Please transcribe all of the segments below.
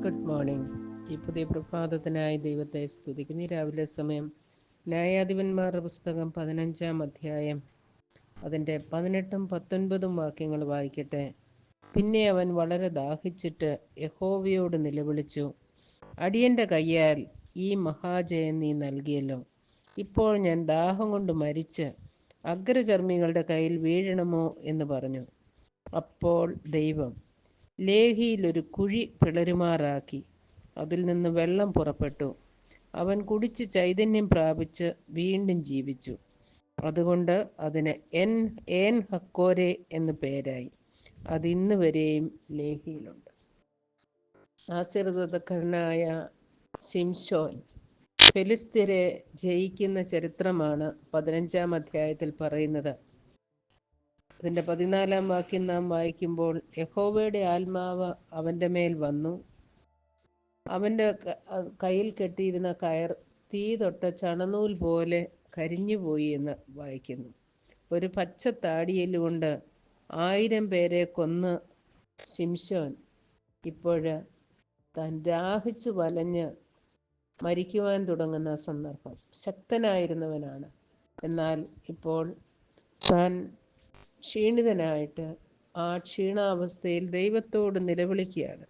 പുതിയ പ്രഭാതത്തിനായി ദൈവത്തെ സ്തുതിക്കുന്നു. ഈ രാവിലെ സമയം ന്യായാധിപന്മാരുടെ പുസ്തകം പതിനഞ്ചാം അധ്യായം അതിന്റെ പതിനെട്ടും പത്തൊൻപതും വാക്യങ്ങൾ വായിക്കട്ടെ. പിന്നെ അവൻ വളരെ ദാഹിച്ചിട്ട് യഹോവയോട് നിലവിളിച്ചു അടിയന്റെ കയ്യാൽ ഈ മഹാജയം നീ നൽകിയല്ലോ. ഇപ്പോൾ ഞാൻ ദാഹം കൊണ്ട് മരിച്ച് അഗ്രചർമ്മികളുടെ കയ്യിൽ വീഴണമോ? എന്ന് പറഞ്ഞു. അപ്പോൾ ദൈവം ലേഹിയിൽ ഒരു കുഴി പിളരുമാറാക്കി. അതിൽ നിന്ന് വെള്ളം പുറപ്പെട്ടു. അവൻ കുടിച്ച് ചൈതന്യം പ്രാപിച്ച് വീണ്ടും ജീവിച്ചു. അതുകൊണ്ട് അതിന് എൻ ഏൻ ഹക്കോരെ എന്ന് പേരായി. അത് ഇന്ന് വരെയും ലേഹിയിലുണ്ട്. ആശീർവദക്കരനായ സിംഷോൻ ഫെലിസ്തീരെ ജയിക്കുന്ന ചരിത്രമാണ് പതിനഞ്ചാം അധ്യായത്തിൽ പറയുന്നത്. അതിന്റെ പതിനാലാം വാക്യം നാം വായിക്കുമ്പോൾ യഹോവയുടെ ആത്മാവ് അവന്റെ മേൽ വന്നു. അവന്റെ കയ്യിൽ കെട്ടിയിരുന്ന കയർ തീ തൊട്ട ചണനൂൽ പോലെ കരിഞ്ഞുപോയി എന്ന് വായിക്കുന്നു. ഒരു പച്ച താടിയലുകൊണ്ട് ആയിരം പേരെ കൊന്ന് ശിംശോൻ ഇപ്പോൾ താൻ ദാഹിച്ച് വലഞ്ഞ് മരിക്കുവാൻ തുടങ്ങുന്ന സന്ദർഭം. ശക്തനായിരുന്നവനാണ്. എന്നാൽ ഇപ്പോൾ താൻ ക്ഷീണിതനായിട്ട് ആ ക്ഷീണാവസ്ഥയിൽ ദൈവത്തോട് നിലവിളിക്കുകയാണ്.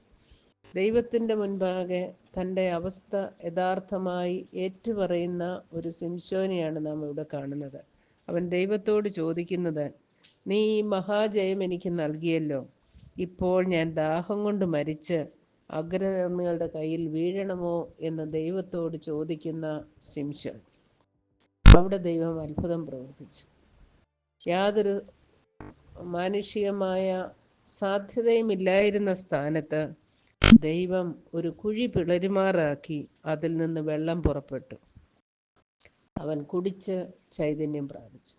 ദൈവത്തിന്റെ മുൻപാകെ തന്റെ അവസ്ഥ യഥാർത്ഥമായി ഏറ്റുപറയുന്ന ഒരു സിംശോനെയാണ് നാം ഇവിടെ കാണുന്നത്. അവൻ ദൈവത്തോട് ചോദിക്കുന്നത് നീ ഈ മഹാജയം എനിക്ക് നൽകിയല്ലോ. ഇപ്പോൾ ഞാൻ ദാഹം കൊണ്ട് മരിച്ച് അഗ്രനങ്ങളുടെ കയ്യിൽ വീഴണമോ? എന്ന് ദൈവത്തോട് ചോദിക്കുന്ന സിംശോൻ. അവിടെ ദൈവം അത്ഭുതം പ്രവർത്തിച്ചു. യാതൊരു മാനുഷികമായ സാധ്യതയുമില്ലായിരുന്ന സ്ഥാനത്ത് ദൈവം ഒരു കുഴി പിളരുമാറാക്കി അതിൽ നിന്ന് വെള്ളം പുറപ്പെട്ടു. അവൻ കുടിച്ച് ചൈതന്യം പ്രാപിച്ചു.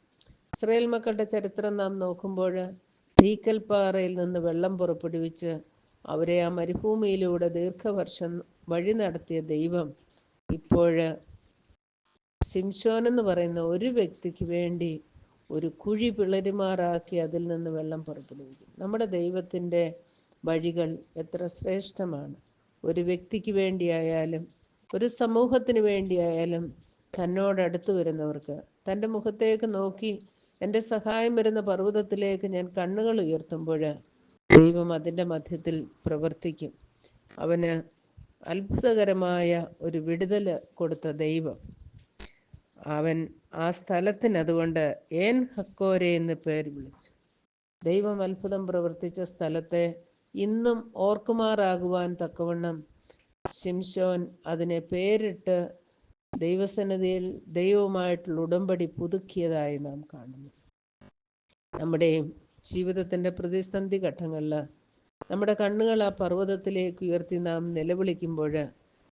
ഇസ്രയേൽ മക്കളുടെ ചരിത്രം നാം നോക്കുമ്പോൾ തീക്കൽപ്പാറയിൽ നിന്ന് വെള്ളം പുറപ്പെടുവിച്ച് അവരെ ആ മരുഭൂമിയിലൂടെ ദീർഘവർഷം വഴി നടത്തിയ ദൈവം ഇപ്പോൾ സിംഷോൻ എന്ന് പറയുന്ന ഒരു വ്യക്തിക്ക് വേണ്ടി ഒരു കുഴി പിളരുമാറാക്കി അതിൽ നിന്ന് വെള്ളം പുറപ്പെടുവിക്കും. നമ്മുടെ ദൈവത്തിന്റെ വഴികൾ എത്ര ശ്രേഷ്ഠമാണ്. ഒരു വ്യക്തിക്ക് വേണ്ടിയായാലും ഒരു സമൂഹത്തിന് വേണ്ടിയായാലും തന്നോടടുത്ത് വരുന്നവർക്ക് തന്റെ മുഖത്തേക്ക് നോക്കി എന്റെ സഹായം വരുന്ന പർവതത്തിലേക്ക് ഞാൻ കണ്ണുകൾ ഉയർത്തുമ്പോൾ ദൈവം അതിന്റെ മധ്യത്തിൽ പ്രവർത്തിക്കും. അവന് അത്ഭുതകരമായ ഒരു വിടുതൽ കൊടുത്ത ദൈവം അവൻ ആ സ്ഥലത്തിന് അതുകൊണ്ട് ഏൻ ഹക്കോരെ എന്ന് പേര് വിളിച്ചു. ദൈവം അത്ഭുതം പ്രവർത്തിച്ച സ്ഥലത്തെ ഇന്നും ഓർക്കുമാറാകുവാൻ തക്കവണ്ണം ശിംഷോൻ അതിനെ പേരിട്ട് ദൈവസന്നിധിയിൽ ദൈവവുമായിട്ടുള്ള ഉടമ്പടി പുതുക്കിയതായി നാം കാണുന്നു. നമ്മുടെ ജീവിതത്തിന്റെ പ്രതിസന്ധി ഘട്ടങ്ങളിൽ നമ്മുടെ കണ്ണുകൾ ആ പർവതത്തിലേക്ക് ഉയർത്തി നാം നിലവിളിക്കുമ്പോൾ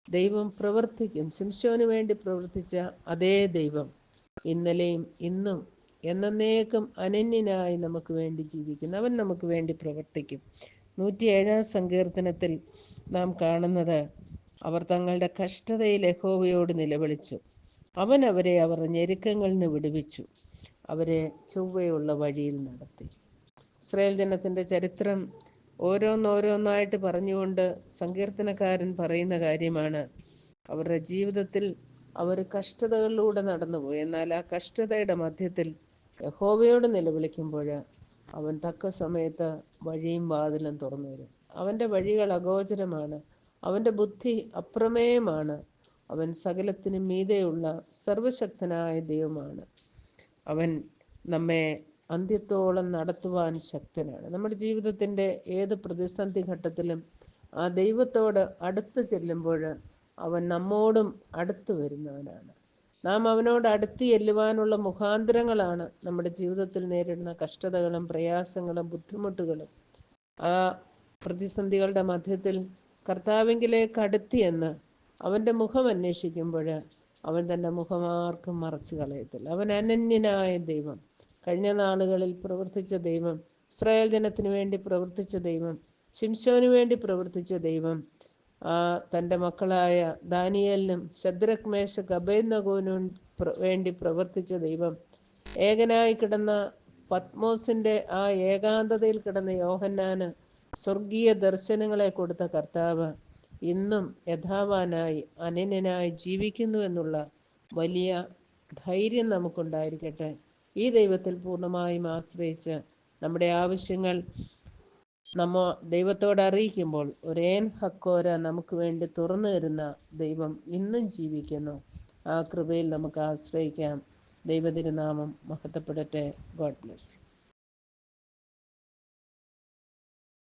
ദൈവം പ്രവർത്തിക്കും. ശിംശോന് വേണ്ടി പ്രവർത്തിച്ച അതേ ദൈവം ഇന്നലെയും ഇന്നും എന്നേക്കും അനന്യനായി നമുക്ക് വേണ്ടി ജീവിക്കുന്നു. അവൻ നമുക്ക് വേണ്ടി പ്രവർത്തിക്കും. നൂറ്റിയേഴാം സങ്കീർത്തനത്തിൽ നാം കാണുന്നത് അവർ തങ്ങളുടെ കഷ്ടതയിൽ യഹോവയോട് നിലവിളിച്ചു. അവൻ അവരെ അവർ ഞെരുക്കങ്ങളിൽ നിന്ന് വിടുവിച്ചു. അവരെ ചൊവ്വയുള്ള വഴിയിൽ നടത്തി. ഇസ്രായേൽ ജനത്തിന്റെ ചരിത്രം ഓരോന്നോരോന്നായിട്ട് പറഞ്ഞുകൊണ്ട് സങ്കീർത്തനക്കാരൻ പറയുന്ന കാര്യമാണ്. അവരുടെ ജീവിതത്തിൽ അവർ കഷ്ടതകളിലൂടെ നടന്നുപോയി. എന്നാൽ ആ കഷ്ടതയുടെ മധ്യത്തിൽ യഹോവയോട് നിലവിളിക്കുമ്പോൾ അവൻ തക്ക സമയത്ത് വഴിയും വാതിലും തുറന്നു വരും അവന്റെ വഴികൾ അഗോചരമാണ്. അവന്റെ ബുദ്ധി അപ്രമേയമാണ്. അവൻ സകലത്തിനും മീതെയുള്ള സർവശക്തനായ ദൈവമാണ്. അവൻ നമ്മെ അന്ത്യത്തോളം നടത്തുവാൻ ശക്തനാണ്. നമ്മുടെ ജീവിതത്തിന്റെ ഏത് പ്രതിസന്ധി ഘട്ടത്തിലും ആ ദൈവത്തോട് അടുത്ത് ചെല്ലുമ്പോൾ അവൻ നമ്മോടും അടുത്തു വരുന്നവനാണ്. നാം അവനോട് അടുത്ത് ചെല്ലുവാനുള്ള മുഖാന്തരങ്ങളാണ് നമ്മുടെ ജീവിതത്തിൽ നേരിടുന്ന കഷ്ടതകളും പ്രയാസങ്ങളും ബുദ്ധിമുട്ടുകളും. ആ പ്രതിസന്ധികളുടെ മധ്യത്തിൽ കർത്താവിങ്കിലേക്ക് അടുത്തിയെന്ന് അവന്റെ മുഖം അന്വേഷിക്കുമ്പോൾ അവൻ തന്റെ മുഖമാർക്കും മറച്ചു കളയത്തില്ല. അവൻ അനന്യനായ ദൈവം. കഴിഞ്ഞ നാളുകളിൽ പ്രവർത്തിച്ച ദൈവം ഇസ്രായേൽ ജനത്തിന് വേണ്ടി പ്രവർത്തിച്ച ദൈവം ശിംശോന് വേണ്ടി പ്രവർത്തിച്ച ദൈവം ആ തന്റെ മക്കളായ ദാനിയലിനും ശദ്രക് മേശക് അഭയനഗോനും വേണ്ടി പ്രവർത്തിച്ച ദൈവം. ഏകനായി കിടന്ന പത്മോസിന്റെ ആ ഏകാന്തതയിൽ കിടന്ന യോഹന്നാന് സ്വർഗീയ ദർശനങ്ങളെ കൊടുത്ത കർത്താവ് ഇന്നും യഥാവാനായി അനന്യനായി ജീവിക്കുന്നു എന്നുള്ള വലിയ ധൈര്യം നമുക്കുണ്ടായിരിക്കട്ടെ. ഈ ദൈവത്തിൽ പൂർണമായും ആശ്രയിച്ച് നമ്മുടെ ആവശ്യങ്ങൾ നമ്മ ദൈവത്തോട് അറിയിക്കുമ്പോൾ ഒരേൻ ഹക്കോര നമുക്ക് വേണ്ടി തുറന്നു തരുന്ന ദൈവം ഇന്നും ജീവിക്കുന്നു. ആ കൃപയിൽ നമുക്ക് ആശ്രയിക്കാം. ദൈവതിരുനാമം മഹത്വപ്പെടട്ടെ. God bless